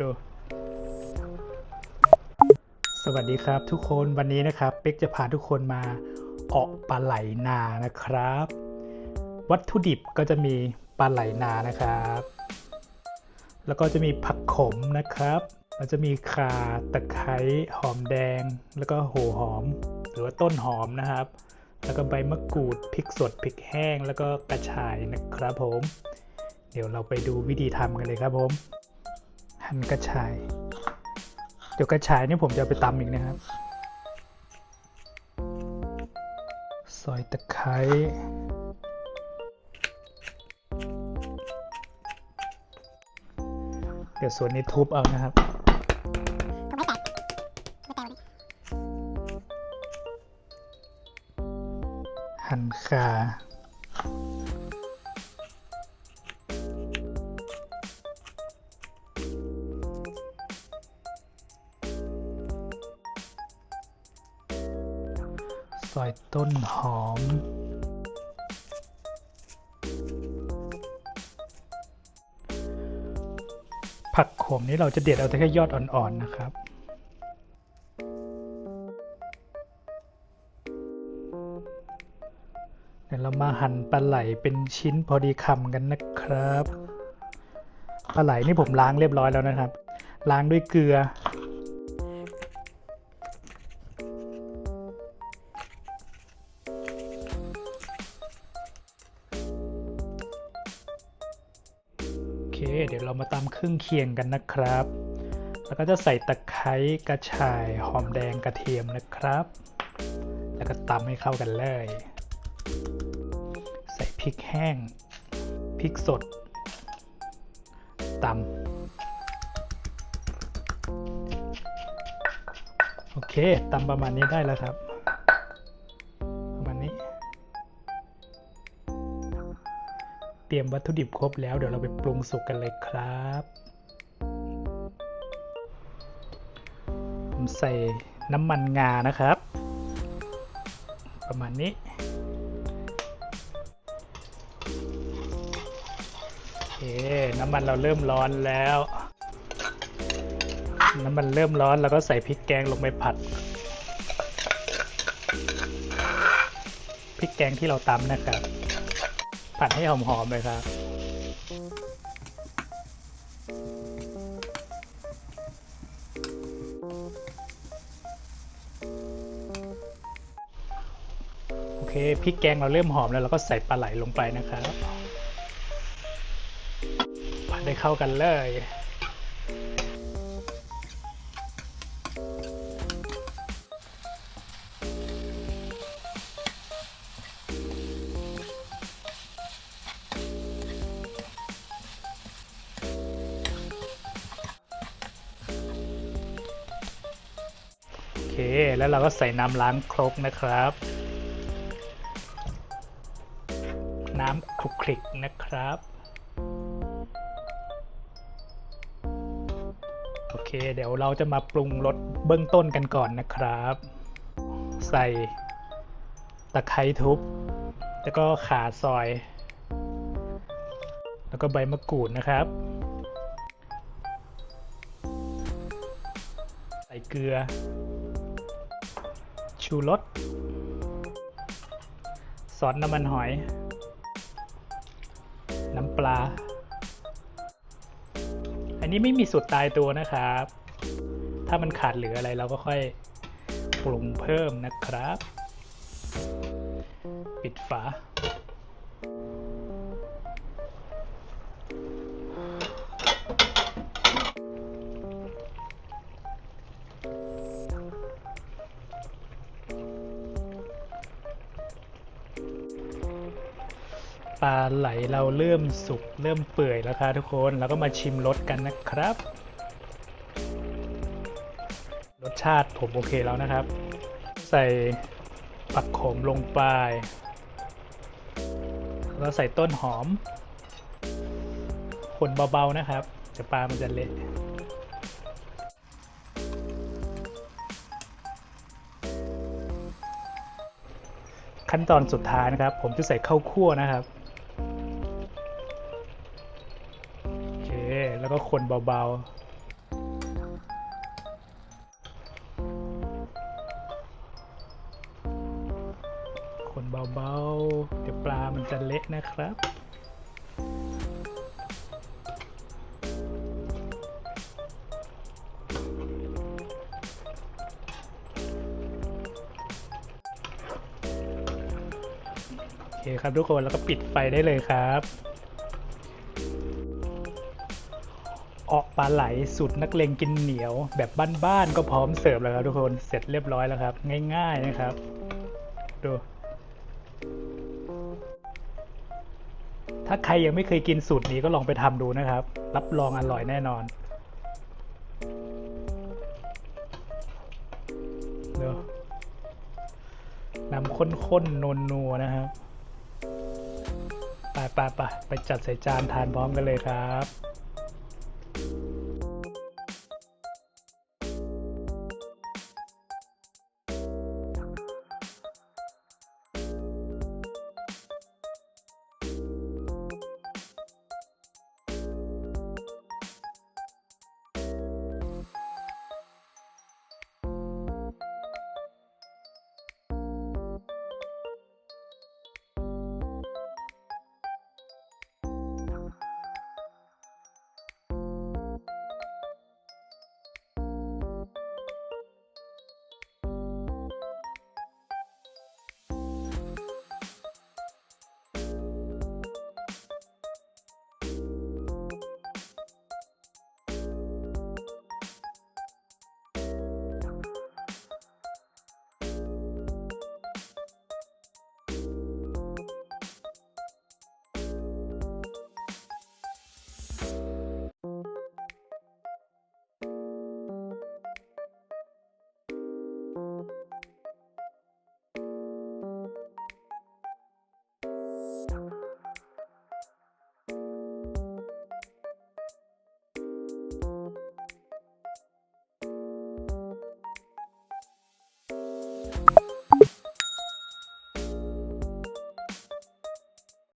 ดู สวัสดีครับทุกคนวันนี้นะครับเป็กจะพาทุกคนมาออกปลาไหลนานะครับ วัตถุดิบก็จะมีปลาไหลนานะครับ แล้วก็จะมีผักขมนะครับแล้วจะมีข่าตะไคร้หอมแดง แล้วก็โหหอม หรือว่าต้นหอมนะครับ แล้วก็ใบมะกรูดพริกสดพริกแห้ง แล้วก็กระชายนะครับผม เดี๋ยวเราไปดูวิธีทำกันเลยครับผม หั่นกระชาย เดี๋ยวกระชายนี่ผมจะไปตำอีกนะครับ ซอยตะไคร้เดี๋ยวส่วนนี้ทุบเอานะครับ หั่นขาซอยต้นหอม ผักขมนี้เราจะเด็ดเอาแต่แค่ยอดอ่อนๆนะครับ ดี๋ยวเรามาหั่นปลาไหลเป็นชิ้นพอดีคำกันนะครับปลาไหลนี่ผมล้างเรียบร้อยแล้วนะครับ ล้างด้วยเกลือ โอเค เดี๋ยวเรามาตำเครื่องเคียงกันนะครับ แล้วก็จะใส่ตะไคร้กระชายหอมแดงกระเทียมนะครับ แล้วก็ตำให้เข้ากันเลย พริกแห้ง พริกสดตำโอเคตำประมาณนี้ได้แล้วครับ ประมาณนี้ เตรียมวัตถุดิบครบแล้วเดี๋ยวเราไปปรุงสุกกันเลยครับผมใส่น้ำมันงานะครับ ประมาณนี้ น้ำมันเราเริ่มร้อนแล้ว น้ำมันเริ่มร้อนแล้วก็ใส่พริกแกงลงไปผัด พริกแกงที่เราตำนะครับ ผัดให้หอมๆเลยครับโอเคพริกแกงเราเริ่มหอมแล้วเราก็ใส่ปลาไหลลงไปนะครับ ผัดให้เข้ากันเลยโอเคแล้วเราก็ใส่น้ำล้างครกนะครับ น้ำคลุกคลิกนะครับ เคเดี๋ยวเราจะมาปรุงรสเบื้องต้นกันก่อนนะครับ ใส่ตะไคร้ทุบ แล้วก็ขาซอย แล้วก็ใบมะกรูดนะครับ ใส่เกลือ ชูรสซอสน้ำมันหอย น้ำปลา นี้ไม่มีสูตรตายตัวนะครับ ถ้ามันขาดเหลืออะไรเราก็ค่อยปรุงเพิ่มนะครับ ปิดฝา ปลาไหลเราเริ่มสุกเริ่มเปื่อยแล้วครับทุกคนแล้วก็มาชิมรสกันนะครับ รสชาติผมโอเคแล้วนะครับ ใส่ผักขมลงไปแล้วใส่ต้นหอม คนเบาๆนะครับเดี๋ยวปลามันจะเละขั้นตอนสุดท้ายนะครับ ผมจะใส่ข้าวคั่วนะครับ คนเบาๆ คนเบาๆ เดี๋ยวปลามันจะเละนะครับโอเคครับทุกคนแล้วก็ปิดไฟได้เลยครับ เออกปลาไหลสูตรนักเลงกินเหนียว แบบบ้านๆก็พร้อมเสิร์ฟแล้วครับทุกคนเสร็จเรียบร้อยแล้วครับ ง่ายๆนะครับ ดู ถ้าใครยังไม่เคยกินสูตรนี้ก็ลองไปทำดูนะครับ รับรองอร่อยแน่นอนดูน้ำข้นๆนัวๆนะครับไปไปไปไปจัดใส่จานทานพร้อมกันเลยครับ